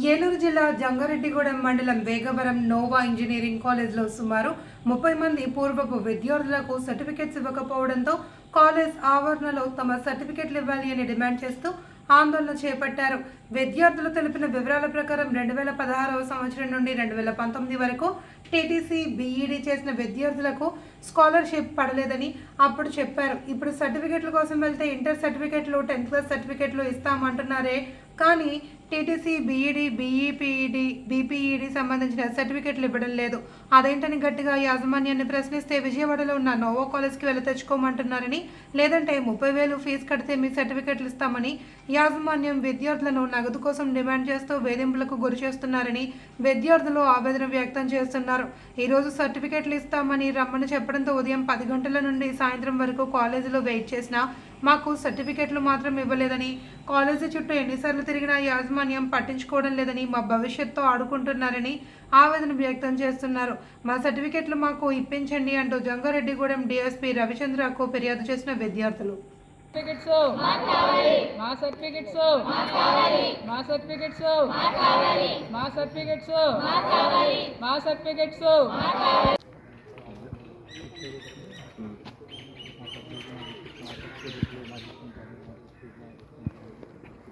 ఏలూరు జిల్లా జంగారెడ్డిగూడెం మండలం Vegavaram Noah engineering కాలేజ్లో సుమారు ముప్పై మంది పూర్వపు విద్యార్థులకు సర్టిఫికెట్స్ ఇవ్వకపోవడంతో కాలేజ్ ఆవరణలో తమ సర్టిఫికెట్లు ఇవ్వాలి అని డిమాండ్ చేస్తూ ఆందోళన చేపట్టారు. విద్యార్థులు తెలిపిన వివరాల ప్రకారం రెండు వేల పదహారవ సంవత్సరం నుండి రెండు వేల పంతొమ్మిది వరకు టీటీసీ బీఈడీ చేసిన విద్యార్థులకు స్కాలర్షిప్ పడలేదని అప్పుడు చెప్పారు. ఇప్పుడు సర్టిఫికెట్ల కోసం వెళ్తే ఇంటర్ సర్టిఫికెట్లు టెన్త్ క్లాస్ సర్టిఫికెట్లు ఇస్తామంటున్నారే కానీ టీటీసీ బీఈడీ బీఈపీఈడీ బీపీఈడీ సంబంధించిన సర్టిఫికెట్లు ఇవ్వడం లేదు. అదేంటని గట్టిగా యాజమాన్యాన్ని ప్రశ్నిస్తే విజయవాడలో ఉన్న నోవో కాలేజ్కి వెళ్ళి తెచ్చుకోమంటున్నారని లేదంటే ముప్పై వేలు ఫీజు కడితే మీ సర్టిఫికెట్లు ఇస్తామని యాజమాన్యం విద్యార్థులను నగదు కోసం డిమాండ్ చేస్తూ వేధింపులకు గురి చేస్తున్నారని విద్యార్థులు ఆవేదన వ్యక్తం చేస్తున్నారు. ఈరోజు సర్టిఫికెట్లు ఇస్తామని రమ్మని చెప్పడంతో ఉదయం పది గంటల నుండి సాయంత్రం వరకు కాలేజీలో వెయిట్ చేసినా మాకు సర్టిఫికెట్లు మాత్రం ఇవ్వలేదని కాలేజీ చుట్టూ ఎన్నిసార్లు తిరిగినా యాజమాన్యం పట్టించుకోవడం లేదని మా భవిష్యత్తుతో ఆడుకుంటున్నారని ఆవేదన వ్యక్తం చేస్తున్నారు. మా సర్టిఫికెట్లు మాకు ఇప్పించండి అంటూ జంగారెడ్డిగూడెం డిఎస్పీ రవిచంద్రకు ఫిర్యాదు చేసిన విద్యార్థులు. సర్టిఫికెట్స్ మా సర్టిఫికెట్స్ మా సర్టిఫికెట్స్ మా సర్టిఫికెట్స్ మా సర్టిఫికెట్స్ కాలేజీ క్లోజ్ అయిపోయిందని చెప్తున్నారు ఇన్వెస్టిగేషన్ చేశారా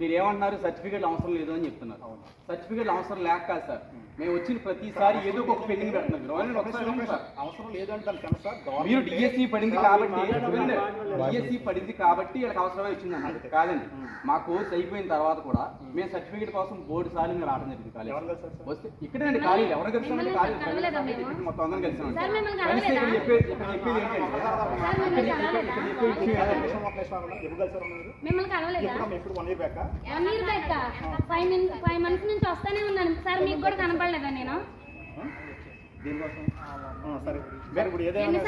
మీరు ఏమన్నారు సర్టిఫికేట్ అవసరం లేదు అని చెప్తున్నారు. సర్టిఫికేట్ అవసరం లేక కాదు సార్. మేము వచ్చిన ప్రతిసారి ఏదో ఒక పెండింగ్ సార్. అవసరం సార్ మీరు డిఎస్సి పడింది కాబట్టి డిఎస్సి పడింది కాబట్టి వీళ్ళకి అవసరమే వచ్చింది అన్నారు కాదండి. మా కోర్స్ అయిపోయిన తర్వాత కూడా మేము సర్టిఫికేట్ కోసం బోర్డు సార్లు మీరు రావడం జరిగింది కాలేజ్ వస్తే ఇక్కడేండి ఖాళీ ఎవరు కలిసామండి ఖాళీ మొత్తం అందరం కలిసామండి కలిసి ఇక్కడ చెప్పేది ఇక్కడ ఏంటంటే ఇక్కడ ఇక్కడ మిమ్మల్ని కలవలేదా? One year back five minute five months నుంచి వస్తానే ఉన్నాను. సార్ మీకు కూడా కనపడలేదా నేను? సరే. ఇప్పుడు ఏదైనా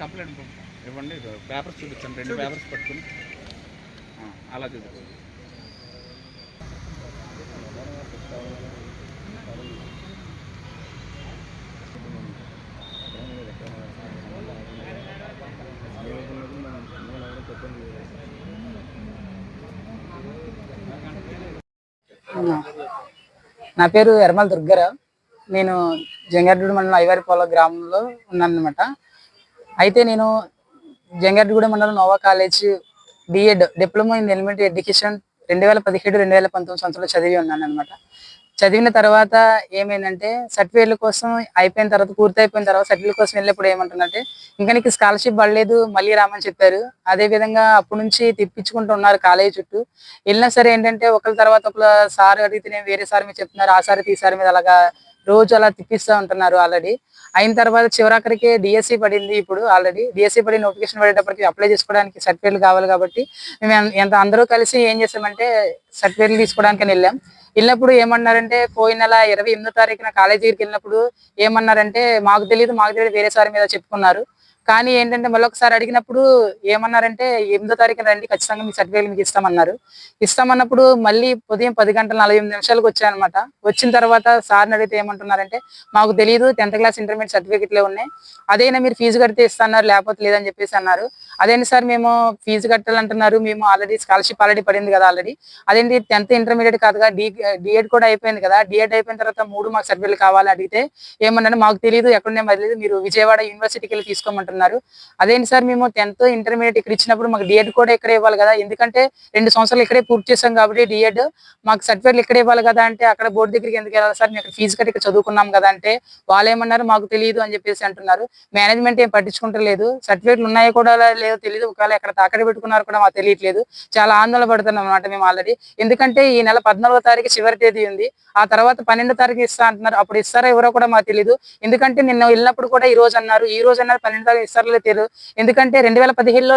కంప్లైంట్ ఇవ్వండి పేపర్స్ చూపించండి రెండు పేపర్స్ పట్టుకుని. అలా చూపించండి. నా పేరు ఎర్మల్ దుర్గారావు. నేను జంగారెడ్డి మండలం ఐవారిపోల గ్రామంలో ఉన్నాను అనమాట అయితే నేను జంగారెడ్డిగూడెం మండలం Nova college D Ed diploma in elementary education రెండు వేల పదిహేడు రెండు వేల పంతొమ్మిది సంవత్సరంలో చదివి ఉన్నాను అనమాట చదివిన తర్వాత ఏమైందంటే సర్టిఫికేట్ల కోసం అయిపోయిన తర్వాత పూర్తి అయిపోయిన తర్వాత సర్టిఫికేట్ కోసం వెళ్ళినప్పుడు ఏమంటున్నట్టే ఇంకా నీకు స్కాలర్షిప్ పడలేదు మళ్ళీ రామని చెప్పారు. అదే విధంగా అప్పటి నుంచి తిప్పించుకుంటూ ఉన్నారు కాలేజీ చుట్టూ. వెళ్ళినా సరే ఏంటంటే ఒకరి తర్వాత ఒకరు సార్ అడిగితేనే వేరే సార్ మీద చెప్తున్నారు ఆ సార్ ఈ సార్ మీద అలాగా రోజు అలా తిప్పిస్తూ ఉంటున్నారు ఆల్రెడీ అయిన తర్వాత చివరాఖరికి డిఎస్సి పడింది ఇప్పుడు ఆల్రెడీ డిఎస్సి పడి నోటిఫికేషన్ పడేటప్పటికి అప్లై చేసుకోవడానికి సర్టిఫికేట్లు కావాలి కాబట్టి మేము ఎంత అందరూ కలిసి ఏం చేసామంటే సర్టిఫికేట్లు తీసుకోవడానికి వెళ్ళాం. వెళ్ళినప్పుడు ఏమన్నారంటే పోయిన నెల ఇరవై ఎనిమిదో తారీఖున కాలేజీ దగ్గరికి వెళ్ళినప్పుడు ఏమన్నారంటే మాకు తెలియదు మాకు తెలియదు వేరే సార్ మీద చెప్పుకున్నారు. కానీ ఏంటంటే మళ్ళీ ఒకసారి అడిగినప్పుడు ఏమన్నారంటే ఎనిమిదో తారీఖున రండి ఖచ్చితంగా మీ సర్టిఫికేట్ మీకు ఇస్తామన్నారు. ఇస్తామన్నప్పుడు మళ్ళీ ఉదయం పది గంటల నలభై ఎనిమిది నిమిషాలకు వచ్చానమాట వచ్చిన తర్వాత సార్ని అడిగితే ఏమంటున్నారంటే మాకు తెలియదు టెన్త్ క్లాస్ ఇంటర్మీడియట్ సర్టిఫికేట్లే ఉన్నాయి. అదైనా మీరు ఫీజు కడితే ఇస్తున్నారు లేకపోతే లేదని చెప్పేసి అన్నారు. అదేంటి సార్ మేము ఫీజు కట్టాలంటున్నారు మేము ఆల్రెడీ స్కాలర్షిప్ ఆల్రెడీ పడింది కదా ఆల్రెడీ. అదేంటి టెన్త్ ఇంటర్మీడియట్ కాదుగా డి డిఎడ్ కూడా అయిపోయింది కదా డిఎడ్ అయిపోయిన తర్వాత మూడు మాకు సర్టిఫికేట్ కావాలి అడిగితే ఏమన్నారు మాకు తెలియదు ఎక్కడున్నాయో మాకు తెలియదు మీరు విజయవాడ యూనివర్సిటీకి వెళ్ళి తీసుకోమంటారు అంటున్నారు అదేంటి సార్ మేము టెన్త్ ఇంటర్మీడియట్ ఇక్కడ ఇచ్చినప్పుడు మాకు డిఎడ్ కూడా ఇక్కడ ఇవ్వాలి కదా? ఎందుకంటే రెండు సంవత్సరాలు ఇక్కడే పూర్తి చేసాం కాబట్టి డిఎడ్ మాకు సర్టిఫికేట్లు ఇక్కడ ఇవ్వాలి కదా అంటే అక్కడ బోర్డు దగ్గరికి ఎందుకు వెళ్ళాలి సార్? మేము ఇక్కడ ఫీజు కట్టి ఇక్కడ చదువుకున్నాం కదా అంటే వాళ్ళు ఏమన్నారు? మాకు తెలియదు అని చెప్పేసి అంటున్నారు. మేనేజ్మెంట్ ఏం పట్టించుకుంటలేదు. సర్టిఫికేట్లు ఉన్నాయో కూడా లేదో తెలియదు ఒకవేళ ఎక్కడ తాకట్టు పెట్టుకున్నారో కూడా మాకు తెలియట్లేదు. చాలా ఆందోళన పడుతున్నాం అనమాట మేము ఆల్రెడీ ఎందుకంటే ఈ నెల పద్నాలుగో తారీఖు చివరి తేదీ ఉంది. ఆ తర్వాత పన్నెండో తారీఖు ఇస్తా అంటున్నారు. అప్పుడు ఇస్తారో ఎవరో కూడా మాకు తెలియదు ఎందుకంటే నిన్న వెళ్ళినప్పుడు కూడా ఈ రోజు అన్నారు. ఈ రోజు అన్నారు పన్నెండు తారీఖు ఇస్తారో ఎందుకంటే రెండు వేల పదిహేడులో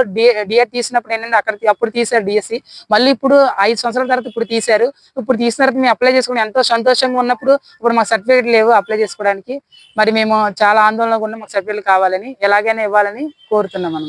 డిఎడ్ తీసినప్పుడు ఏంటంటే అక్కడ అప్పుడు తీశారు డిఎస్సి. మళ్ళీ ఇప్పుడు ఐదు సంవత్సరాల తర్వాత ఇప్పుడు తీశారు. ఇప్పుడు తీసిన తర్వాత మేము అప్లై చేసుకుని ఎంతో సంతోషంగా ఉన్నప్పుడు ఇప్పుడు మాకు సర్టిఫికేట్ లేవు అప్లై చేసుకోవడానికి. మరి మేము చాలా ఆందోళనగా ఉన్నాం మాకు సర్టిఫికేట్ కావాలని ఎలాగైనా ఇవ్వాలని కోరుతున్నాం అనమాట